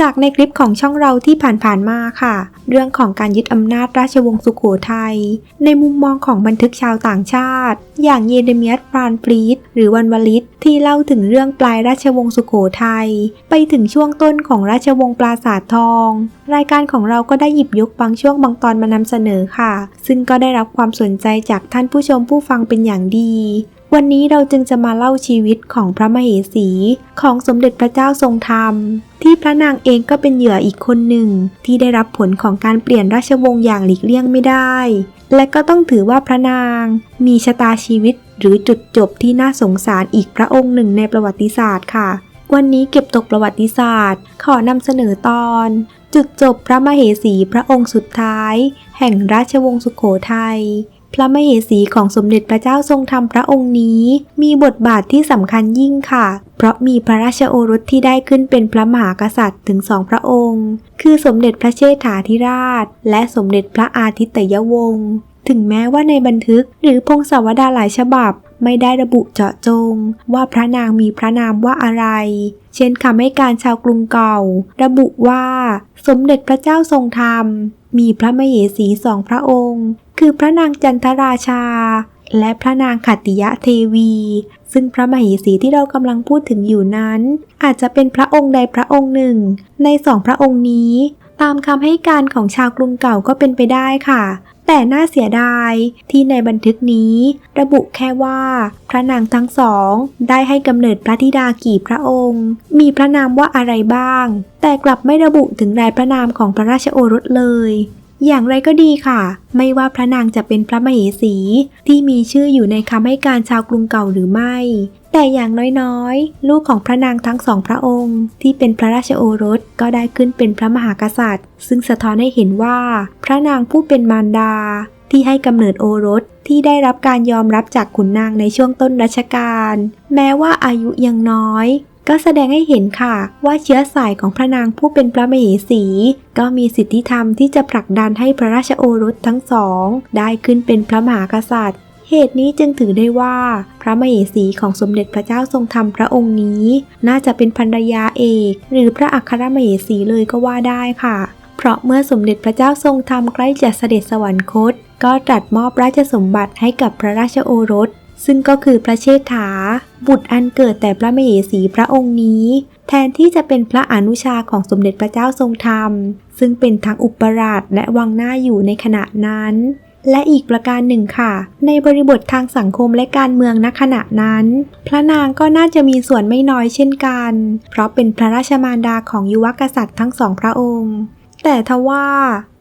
จากในคลิปของช่องเราที่ผ่านๆมาค่ะ เรื่องของการยึดอำนาจราชวงศ์สุโขทัยในมุมมองของบันทึกชาวต่างชาติ อย่างเยเดเมียสฟรานฟรีดหรือวันวลิตที่เล่าถึงเรื่องปลายราชวงศ์สุโขทัยไปถึงช่วงต้นของราชวงศ์ปราสาททอง รายการของเราก็ได้หยิบยกบางช่วงบางตอนมานำเสนอค่ะ ซึ่งก็ได้รับความสนใจจากท่านผู้ชมผู้ฟังเป็นอย่างดี วันนี้เราจึงจะมาเล่าชีวิตของพระมเหสี ของสมเด็จพระเจ้าทรงธรรม ที่พระนางเองก็เป็นเหยื่ออีกคนหนึ่ง ที่ได้รับผลของการเปลี่ยนราชวงศ์อย่างหลีกเลี่ยงไม่ได้ และก็ต้องถือว่าพระนาง มีชะตาชีวิตหรือจุดจบที่น่าสงสารอีกพระองค์หนึ่งในประวัติศาสตร์ค่ะ วันนี้เก็บตกประวัติศาสตร์ ขอนำเสนอตอน จุดจบพระมเหสีพระองค์สุดท้าย แห่งราชวงศ์สุโขทัย พระมเหสีของสมเด็จพระเจ้าทรงธรรมพระองค์นี้ มีบทบาทที่สำคัญยิ่งค่ะ เพราะมีพระราชโอรสที่ได้ขึ้นเป็นพระมหากษัตริย์ถึงสองพระองค์ คือสมเด็จพระเชษฐาธิราช และสมเด็จพระอาทิตยวงศ์ถึงแม้ว่าในบันทึกหรือพงศาวดารหลายฉบับไม่ได้ระบุเจาะจง ว่าพระนางมีพระนามว่าอะไร เช่นคำให้การชาวกรุงเก่า ระบุว่า สมเด็จพระเจ้าทรงธรรม มีพระมเหสีสองพระองค์ คือพระนางจันทราชา และพระนางขัตติยะเทวี ซึ่งพระมเหสีที่เรากำลังพูดถึงอยู่นั้น อาจจะเป็นพระองค์ใดพระองค์หนึ่ง ในสองพระองค์นี้ ตามคำให้การของชาวกรุงเก่าก็เป็นไปได้ค่ะ แต่น่าเสียดายที่ในบันทึกนี้ ระบุแค่ว่าพระนางทั้งสองได้ให้กำเนิดพระธิดากี่พระองค์ มีพระนามว่าอะไรบ้าง แต่กลับไม่ระบุถึงรายพระนามของพระราชโอรสเลยอย่างไรก็ดีค่ะ ไม่ว่าพระนางจะเป็นพระมเหสีที่มีชื่ออยู่ในคำให้การชาวกรุงเก่าหรือไม่ แต่อย่างน้อยๆ ลูกของพระนางทั้งสองพระองค์ ที่เป็นพระราชโอรสก็ได้ขึ้นเป็นพระมหากษัตริย์ ซึ่งสะท้อนให้เห็นว่า พระนางผู้เป็นมารดา ที่ให้กำเนิดโอรสที่ได้รับการยอมรับจากขุนนางในช่วงต้นรัชกาลแม้ว่าอายุยังน้อยก็แสดงให้เห็นค่ะว่าเชื้อสายของพระนางผู้เป็นพระมเหสี ก็มีสิทธิธรรมที่จะผลักดันให้พระราชโอรสทั้งสอง ได้ขึ้นเป็นพระมหากษัตริย์ เหตุนี้จึงถือได้ว่า พระมเหสีของสมเด็จพระเจ้าทรงธรรมพระองค์นี้ น่าจะเป็นภรรยาเอก หรือพระอัครมเหสีเลยก็ว่าได้ค่ะ เพราะเมื่อสมเด็จพระเจ้าทรงธรรมใกล้จะเสด็จสวรรคต ก็ตรัสมอบราชสมบัติให้กับพระราชโอรส ซึ่งก็คือพระเชษฐา บุตรอันเกิดแต่พระมเหสีพระองค์นี้ แทนที่จะเป็นพระอนุชาของสมเด็จพระเจ้าทรงธรรม ซึ่งเป็นทั้งอุปราชและวังหน้าอยู่ในขณะนั้น และอีกประการหนึ่งค่ะ ในบริบททางสังคมและการเมืองณขณะนั้น พระนางก็น่าจะมีส่วนไม่น้อยเช่นกัน เพราะเป็นพระราชมารดาของยุวกษัตริย์ทั้งสองพระองค์ แต่ทว่า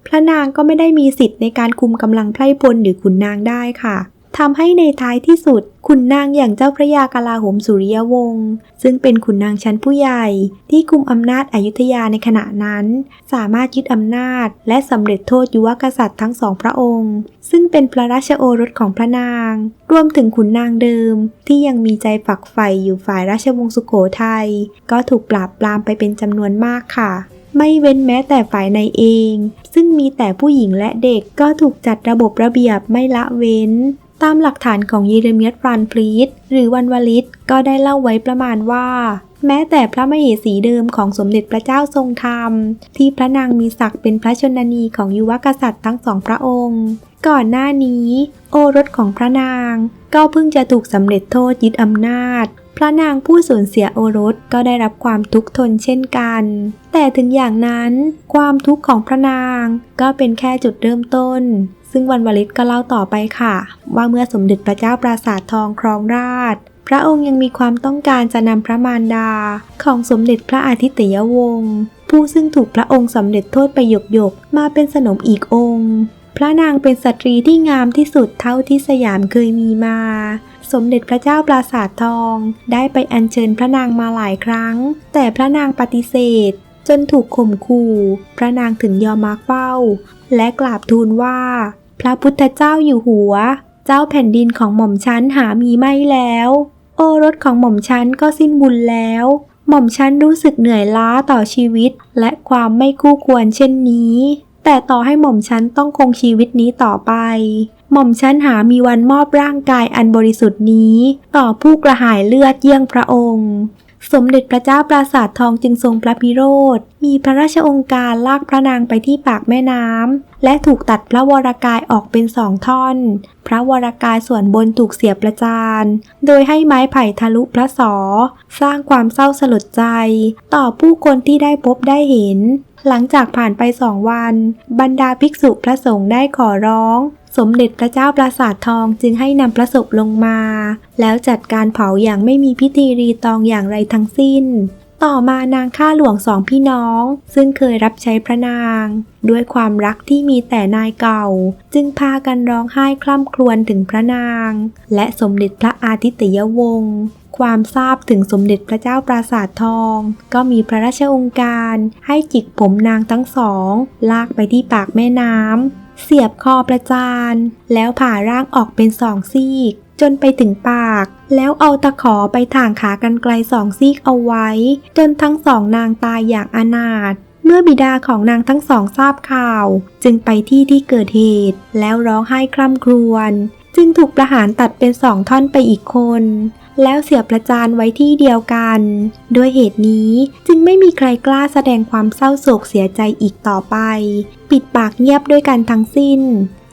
พระนางก็ไม่ได้มีสิทธิ์ในการคุมกำลังไพร่พลหรือขุนนางได้ค่ะ ทำให้ในท้ายที่สุด ขุนนางอย่างเจ้าพระยากลาโหมสุริยวงศ์ซึ่งเป็นขุนนางชั้นผู้ใหญ่ ที่คุมอำนาจอยุธยาในขณะนั้น สามารถยึดอำนาจ และสำเร็จโทษยุวกษัตริย์ทั้งสองพระองค์ ซึ่งเป็นพระราชโอรสของพระนาง รวมถึงขุนนางเดิม ที่ยังมีใจฝักใฝ่อยู่ฝ่ายราชวงศ์สุโขทัยก็ถูกปราบปรามไปเป็นจำนวนมากค่ะไม่เว้นแม้แต่ฝ่ายในเอง ซึ่งมีแต่ผู้หญิงและเด็กก็ถูกจัดระบบระเบียบไม่ละเว้น ตามหลักฐานของเยเรเมียสฟรานฟรีดหรือวันวลิตก็ได้เล่าไว้ประมาณว่า แม้แต่พระมเหสีเดิมของสมเด็จพระเจ้าทรงธรรม ที่พระนางมีศักดิ์เป็นพระชนนีของยุวกษัตริย์ทั้งสองพระองค์ ก่อนหน้านี้ โอรสของพระนาง ก็เพิ่งจะถูกสำเร็จโทษยึดอำนาจ พระนางผู้สูญเสียโอรสก็ได้รับความทุกข์ทนเช่นกัน แต่ถึงอย่างนั้น ความทุกข์ของพระนางก็เป็นแค่จุดเริ่มต้น ซึ่งวันวลิตก็เล่าต่อไปค่ะ ว่าเมื่อสมเด็จพระเจ้าปราสาททองครองราชพระองค์ยังมีความต้องการจะนำพระมารดาของสมเด็จพระอาทิตยวงศ์ผู้ซึ่งถูกพระองค์สำเร็จโทษไปหยกหยกๆมาเป็นสนมอีกองค์ พระนางเป็นสตรีที่งามที่สุดเท่าที่สยามเคยมีมา สมเด็จพระเจ้าปราสาททอง ได้ไปอัญเชิญพระนางมาหลายครั้ง แต่พระนางปฏิเสธ จนถูกข่มขู่ พระนางถึงยอมมาเฝ้า และกราบทูลว่า พระพุทธเจ้าอยู่หัว เจ้าแผ่นดินของหม่อมฉันหามีไม่แล้ว โอรสของหม่อมฉันก็สิ้นบุญแล้วหม่อมฉันรู้สึกเหนื่อยล้าต่อชีวิต และความไม่คู่ควรเช่นนี้ แต่ต่อให้หม่อมฉันต้องคงชีวิตนี้ต่อไป หม่อมฉันหามีวันมอบร่างกายอันบริสุทธิ์นี้ ต่อผู้กระหายเลือดเยี่ยงพระองค์ สมเด็จพระเจ้าปราสาททองจึงทรงพระพิโรธ มีพระราชองค์การลากพระนางไปที่ปากแม่น้ำ และถูกตัดพระวรากายออกเป็นสองท่อน พระวรากายส่วนบนถูกเสียบประจาน โดยให้ไม้ไผ่ทะลุพระสอสร้างความเศร้าสลดใจ ต่อผู้คนที่ได้พบได้เห็นหลังจากผ่านไปสองวัน บรรดาภิกษุพระสงฆ์ได้ขอร้อง สมเด็จพระเจ้าปราสาททองจึงให้นำพระศพลงมา แล้วจัดการเผาอย่างไม่มีพิธีรีตองอย่างไรทั้งสิ้น ต่อมานางข้าหลวงสองพี่น้อง ซึ่งเคยรับใช้พระนาง ด้วยความรักที่มีแต่นายเก่า จึงพากันร้องไห้คล่ำครวญถึงพระนาง และสมเด็จพระอาทิตยวงศ์ความทราบถึงสมเด็จพระเจ้าปราสาททอง ก็มีพระราชองค์การให้จิกผมนางทั้งสอง ลากไปที่ปากแม่น้ำ เสียบคอประจาน แล้วผ่าร่างออกเป็นสองซีก จนไปถึงปาก แล้วเอาตะขอไปถ่างขากันไกลสองซีกเอาไว้ จนทั้งสองนางตายอย่างอนาถเมื่อบิดาของนางทั้งสองทราบข่าว จึงไปที่ที่เกิดเหตุ แล้วร้องไห้คร่ำครวญ จึงถูกประหารตัดเป็นสองท่อนไปอีกคน แล้วเสียประจานไว้ที่เดียวกัน ด้วยเหตุนี้จึงไม่มีใครกล้าแสดงความเศร้าโศกเสียใจอีกต่อไป ปิดปากเงียบด้วยกันทั้งสิ้น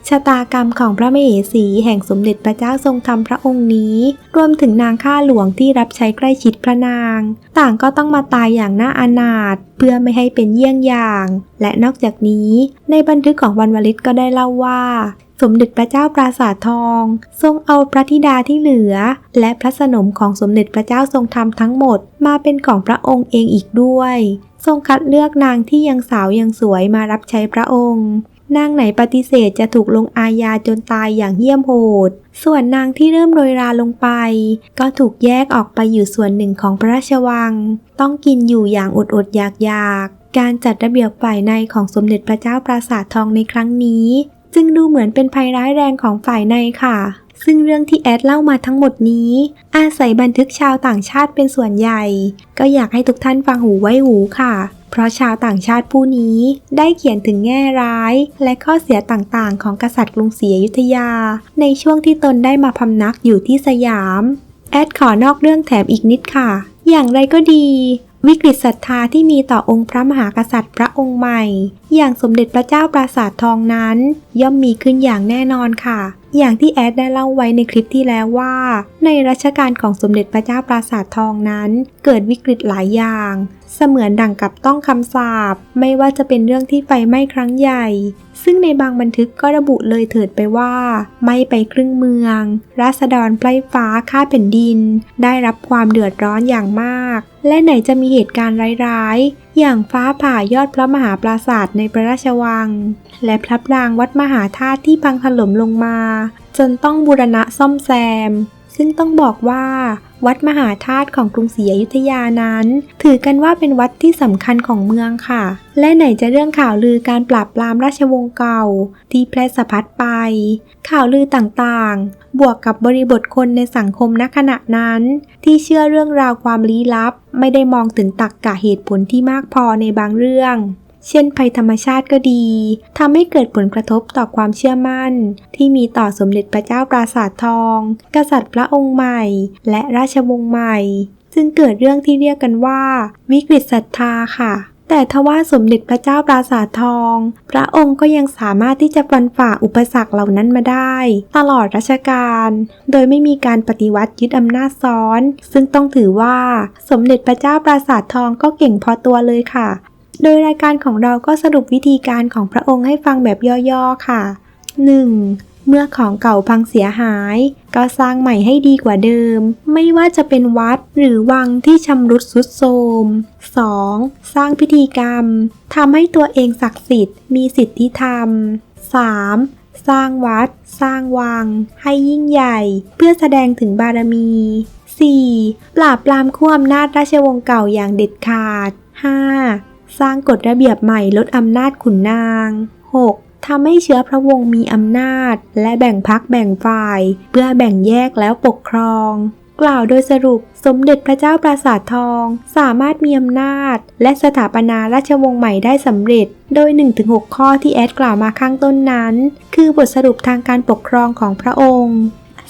ชะตากรรมของพระมเหสีแห่งสมเด็จพระเจ้าทรงธรรมพระองค์นี้ รวมถึงนางข้าหลวงที่รับใช้ใกล้ชิดพระนาง ต่างก็ต้องมาตายอย่างน่าอนาถเพื่อไม่ให้เป็นเยี่ยงอย่าง และนอกจากนี้ ในบันทึกของวันวลิตก็ได้เล่าว่า สมเด็จพระเจ้าปราสาททอง ทรงเอาพระธิดาที่เหลือ และพระสนมของสมเด็จพระเจ้าทรงธรรมทั้งหมด มาเป็นของพระองค์เองอีกด้วย ทรงคัดเลือกนางที่ยังสาวยังสวยมารับใช้พระองค์นางไหนปฏิเสธจะถูกลงอาญาจนตายอย่างเหี้ยมโหด ส่วนนางที่เริ่มโรยราลงไป ก็ถูกแยกออกไปอยู่ส่วนหนึ่งของพระราชวัง ต้องกินอยู่อย่างอดอดอยากอยากๆการจัดระเบียบฝ่ายในของสมเด็จพระเจ้าปราสาททองในครั้งนี้ จึงดูเหมือนเป็นภัยร้ายแรงของฝ่ายในค่ะ ซึ่งเรื่องที่แอดเล่ามาทั้งหมดนี้ อาศัยบันทึกชาวต่างชาติเป็นส่วนใหญ่ ก็อยากให้ทุกท่านฟังหูไว้หูค่ะเพราะชาวต่างชาติผู้นี้ได้เขียนถึงแง่ร้าย และข้อเสียต่างๆ ของกษัตริย์กรุงศรีอยุธยา ในช่วงที่ตนได้มาพำนักอยู่ที่สยาม แอดขอนอกเรื่องแถมอีกนิดค่ะ อย่างไรก็ดี วิกฤตศรัทธาที่มีต่อองค์พระมหากษัตริย์พระองค์ใหม่ อย่างสมเด็จพระเจ้าปราสาททองนั้น ย่อมมีขึ้นอย่างแน่นอนค่ะ อย่างที่แอดได้เล่าไว้ในคลิปที่แล้วว่า ในรัชกาลของสมเด็จพระเจ้าปราสาททองนั้น เกิดวิกฤตหลายอย่าง เสมือนดั่งกับต้องคำสาปไม่ว่าจะเป็นเรื่องที่ไฟไหม้ครั้งใหญ่ ซึ่งในบางบันทึกก็ระบุเลยเถิดไปว่า ไม่ไปครึ่งเมือง ราษฎรไพร่ฟ้าข้าแผ่นดิน ได้รับความเดือดร้อนอย่างมาก และไหนจะมีเหตุการณ์ร้ายๆ อย่างฟ้าผ่ายอดพระมหาปราสาทในพระราชวัง และพระปรางวัดมหาธาตุที่พังถล่มลงมา จนต้องบูรณะซ่อมแซม ซึ่งต้องบอกว่า วัดมหาธาตุของกรุงศรีอยุธยานั้น ถือกันว่าเป็นวัดที่สำคัญของเมืองค่ะ และไหนจะเรื่องข่าวลือการปราบปรามราชวงศ์เก่า ที่แพร่สะพัดไป ข่าวลือต่างๆ บวกกับบริบทคนในสังคมณขณะนั้น ที่เชื่อเรื่องราวความลี้ลับ ไม่ได้มองถึงตรกกะเหตุผลที่มากพอในบางเรื่อง เช่นภัยธรรมชาติก็ดีทำให้เกิดผลกระทบต่อความเชื่อมั่น ที่มีต่อสมเด็จพระเจ้าปราสาททอง กษัตริย์พระองค์ใหม่ และราชวงศ์ใหม่จึงเกิดเรื่องที่เรียกกันว่า วิกฤตศรัทธาค่ะแต่ทว่าสมเด็จพระเจ้าปราสาททอง พระองค์ก็ยังสามารถที่จะฟันฝ่าอุปสรรคเหล่านั้นมาได้ ตลอดรัชกาล โดยไม่มีการปฏิวัติยึดอำนาจซ้อน ซึ่งต้องถือว่าสมเด็จพระเจ้าปราสาททองก็เก่งพอตัวเลยค่ะ โดยรายการของเราก็สรุปวิธีการของพระองค์ให้ฟังแบบย่อๆค่ะ 1. เมื่อของเก่าพังเสียหาย ก็สร้างใหม่ให้ดีกว่าเดิม ไม่ว่าจะเป็นวัดหรือวังที่ชำรุดสุดโทรม 2. สร้างพิธีกรรมทำให้ตัวเองศักดิ์สิทธิ์มีสิทธิธรรม 3. สร้างวัด สร้างวัง ให้ยิ่งใหญ่ เพื่อแสดงถึงบารมี 4. ปราบปรามขั้วอำนาจราชวงศ์เก่าอย่างเด็ดขาด 5. สร้างกฎระเบียบใหม่ลดอำนาจขุนนาง 6. ทำให้เชื้อพระวงศ์มีอำนาจ และแบ่งพักแบ่งฝ่าย เพื่อแบ่งแยกแล้วปกครอง กล่าวโดยสรุปสมเด็จพระเจ้าปราสาททอง สามารถมีอำนาจ และสถาปนาราชวงศ์ใหม่ได้สำเร็จ โดย 1-6 ข้อที่แอดกล่าวมาข้างต้นนั้น คือบทสรุปทางการปกครองของพระองค์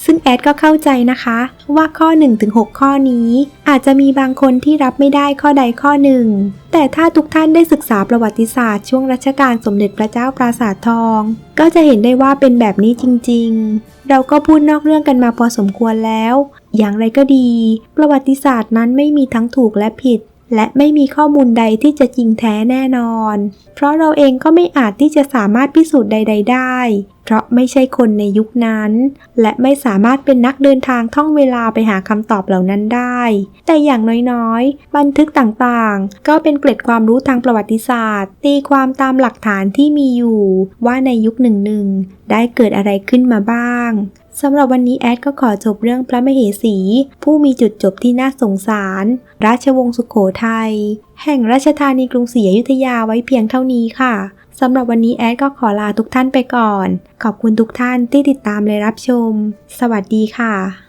ซึ่งแอดก็เข้าใจนะคะ ว่าข้อ 1-6 ข้อนี้ อาจจะมีบางคนที่รับไม่ได้ข้อใดข้อหนึ่ง แต่ถ้าทุกท่านได้ศึกษาประวัติศาสตร์ช่วงรัชกาลสมเด็จพระเจ้าปราสาททอง ก็จะเห็นได้ว่าเป็นแบบนี้จริง ๆ เราก็พูดนอกเรื่องกันมาพอสมควรแล้ว อย่างไรก็ดี ประวัติศาสตร์นั้นไม่มีทั้งถูกและผิดและไม่มีข้อมูลใดที่จะจริงแท้แน่นอน เพราะเราเองก็ไม่อาจที่จะสามารถพิสูจน์ใด ๆ ได้ เพราะไม่ใช่คนในยุคนั้น และไม่สามารถเป็นนักเดินทางท่องเวลาไปหาคำตอบเหล่านั้นได้ แต่อย่างน้อยๆ บันทึกต่างๆ ก็เป็นเกร็ดความรู้ทางประวัติศาสตร์ ตีความตามหลักฐานที่มีอยู่ ว่าในยุคหนึ่งๆได้เกิดอะไรขึ้นมาบ้างสำหรับวันนี้แอดก็ขอจบเรื่องพระมเหสี ผู้มีจุดจบที่น่าสงสาร ราชวงศ์สุขโขทัยแห่งราชธานีกรุงศรีอยุธยาไว้เพียงเท่านี้ค่ะ สำหรับวันนี้แอดก็ขอลาทุกท่านไปก่อน ขอบคุณทุกท่านที่ติดตามและรับชม สวัสดีค่ะ